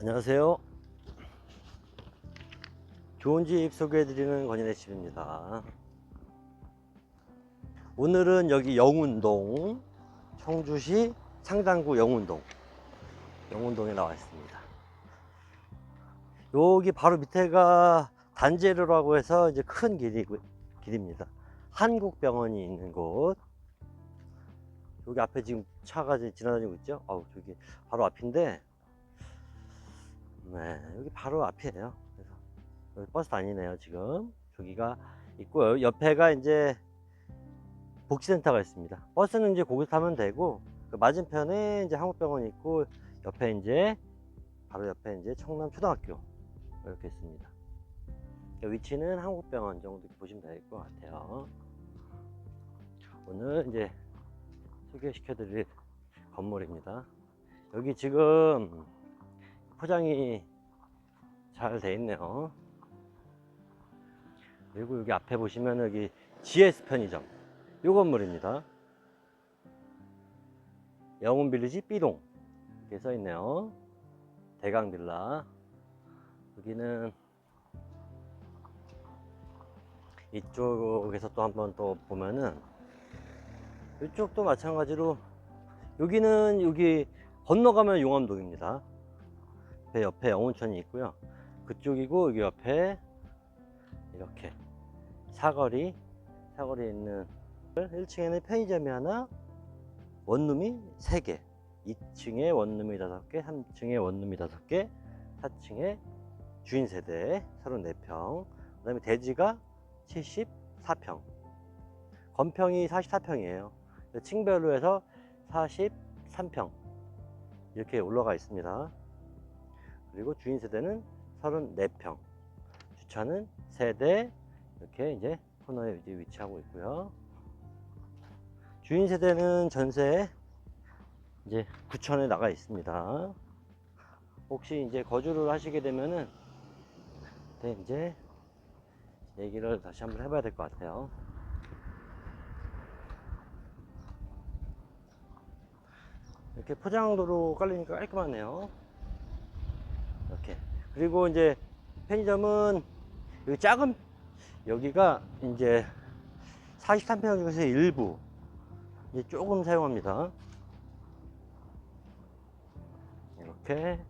안녕하세요. 좋은 집 소개해드리는 권인의 집입니다. 오늘은 여기 영운동, 청주시 상당구 영운동, 영운동에 나와 있습니다. 여기 바로 밑에가 단제로라고 해서 이제 큰 길이, 길입니다. 한국병원이 있는 곳. 여기 앞에 지금 차가 지나다니고 있죠? 아우, 저기 바로 앞인데, 네, 여기 바로 앞이에요. 그래서 여기 버스 다니네요, 지금. 저기가 있고요. 옆에가 이제 복지센터가 있습니다. 버스는 이제 거기 타면 되고, 그 맞은편에 이제 한국병원이 있고, 옆에 이제, 바로 옆에 이제 청남초등학교. 이렇게 있습니다. 그 위치는 한국병원 정도 보시면 될 것 같아요. 오늘 이제 소개시켜 드릴 건물입니다. 여기 지금 포장이 잘 돼 있네요. 그리고 여기 앞에 보시면 여기 GS 편의점 요 건물입니다. 영훈 빌리지 B동 이렇게 써 있네요. 대강 빌라 여기는 이쪽에서 또 한번 또 보면은 이쪽도 마찬가지로 여기는 여기 건너가면 용암동입니다. 배 옆에 영운천이 있고요. 그쪽이고 여기 옆에 이렇게 사거리 사거리에 있는 1층에는 편의점이 하나, 원룸이 3개, 2층에 원룸이 5개, 3층에 원룸이 5개, 4층에 주인 세대 34평, 그 다음에 대지가 74평, 건평이 44평이에요. 층별로 해서 43평 이렇게 올라가 있습니다. 그리고 주인 세대는 34평, 주차는 3대 이렇게 이제 코너에 이제 위치하고 있고요. 주인 세대는 전세 이제 9천에 나가 있습니다. 혹시 이제 거주를 하시게 되면은 네, 이제 얘기를 다시 한번 해봐야 될 것 같아요. 이렇게 포장도로 깔리니까 깔끔하네요. 이렇게. 그리고 이제 편의점은 여기 작은 여기가 이제 43평 중에서 일부 이제 조금 사용합니다. 이렇게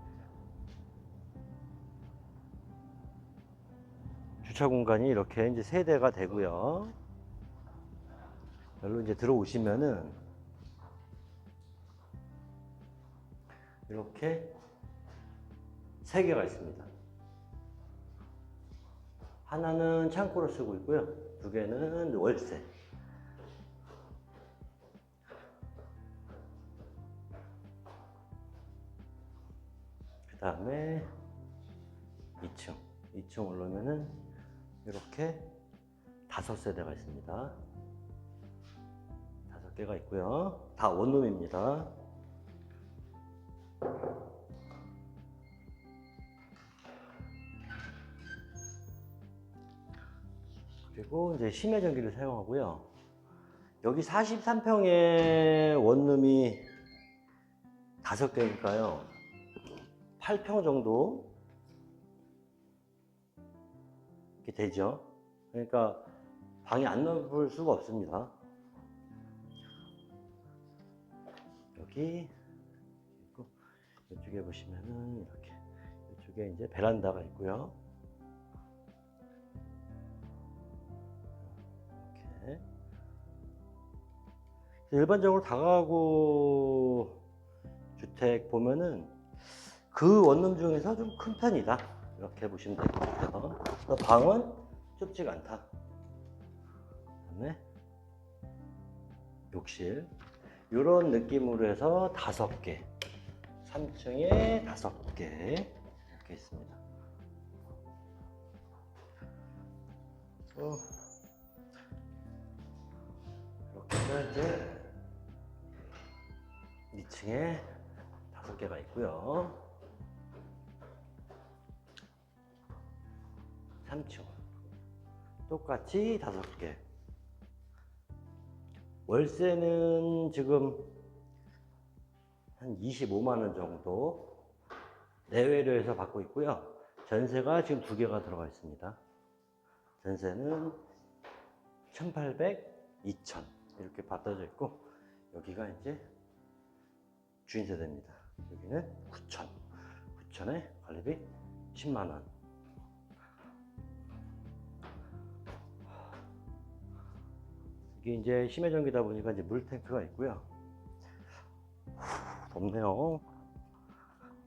주차 공간이 이렇게 이제 세 대가 되고요. 여기로 이제 들어오시면은 이렇게 세 개가 있습니다. 하나는 창고로 쓰고 있고요. 두 개는 월세. 그 다음에 2층. 2층 올라오면은 이렇게 다섯 세대가 있습니다. 다섯 개가 있고요. 다 원룸입니다. 그리고 이제 심야 전기를 사용하고요. 여기 43평의 원룸이 다섯 개니까요. 8평 정도 이렇게 되죠. 그러니까 방이 안 넓을 수가 없습니다. 여기 있고 이쪽에 보시면은 이렇게 이쪽에 이제 베란다가 있고요. 일반적으로 다가구 주택 보면은 그 원룸 중에서 좀 큰 편이다. 이렇게 보시면 될 것 같아요. 방은 좁지가 않다. 그다음에 욕실 이런 느낌으로 해서 다섯 개, 3층에 다섯 개 이렇게 있습니다. 어, 이렇게 해서 2층에 다섯 개가 있고요. 3층 똑같이 다섯 개. 월세는 지금 한 25만 원 정도 내외로 해서 받고 있고요. 전세가 지금 두 개가 들어가 있습니다. 전세는 1,800, 2,000 이렇게 받쳐져 있고 여기가 이제 주인 세대입니다. 여기는 9,000, 9,000에 관리비 10만 원. 이게 이제 심해 전기다 보니까 이제 물 탱크가 있고요. 후, 덥네요.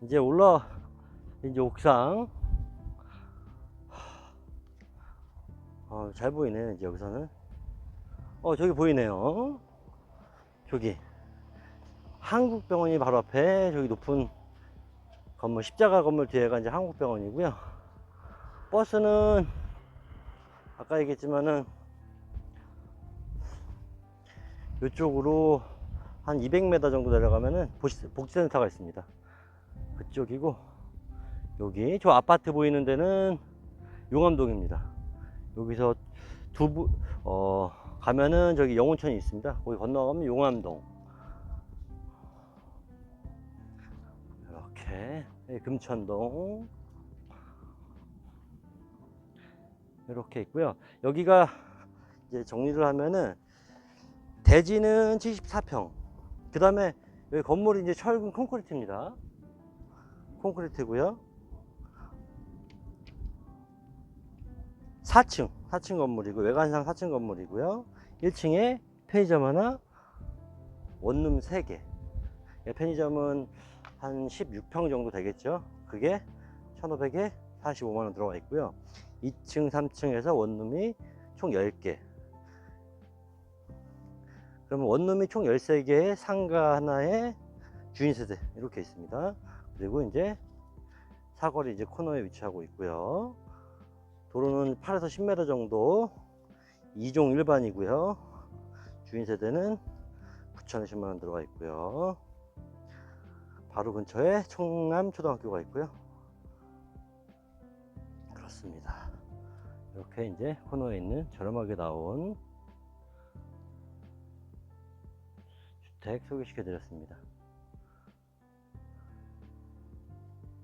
이제 올라 이제 옥상 어, 잘 보이네 이제 여기서는 어 저기 보이네요 저기 한국병원이 바로 앞에 저기 높은 건물 십자가 건물 뒤에가 이제 한국병원이고요 버스는 아까 얘기했지만은 이쪽으로 한 200m 정도 내려가면은 복지- 복지센터가 있습니다 그쪽이고 여기 저 아파트 보이는 데는 용암동입니다. 여기서 두부 어 가면은 저기 영운천이 있습니다. 거기 건너가면 용암동. 이렇게 네, 금천동 이렇게 있고요. 여기가 이제 정리를 하면은 대지는 74평. 그 다음에 여기 건물이 이제 철근 콘크리트입니다. 콘크리트고요. 4층, 4층 건물이고 외관상 4층 건물이고요. 1층에 편의점 하나, 원룸 3개. 예, 편의점은 한 16평 정도 되겠죠. 그게 1,500에 45만 원 들어가 있고요. 2층, 3층에서 원룸이 총 10개. 그러면 원룸이 총 13개의 상가 하나에 주인 세대 이렇게 있습니다. 그리고 이제 사거리 이제 코너에 위치하고 있고요. 도로는 8에서 10m 정도 2종 일반이고요. 주인 세대는 9,010만 원 들어가 있고요. 바로 근처에 청남 초등학교가 있고요. 그렇습니다. 이렇게 이제 코너에 있는 저렴하게 나온 주택 소개시켜 드렸습니다.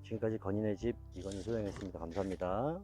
지금까지 건인의 집 이건희 소장이었습니다. 감사합니다.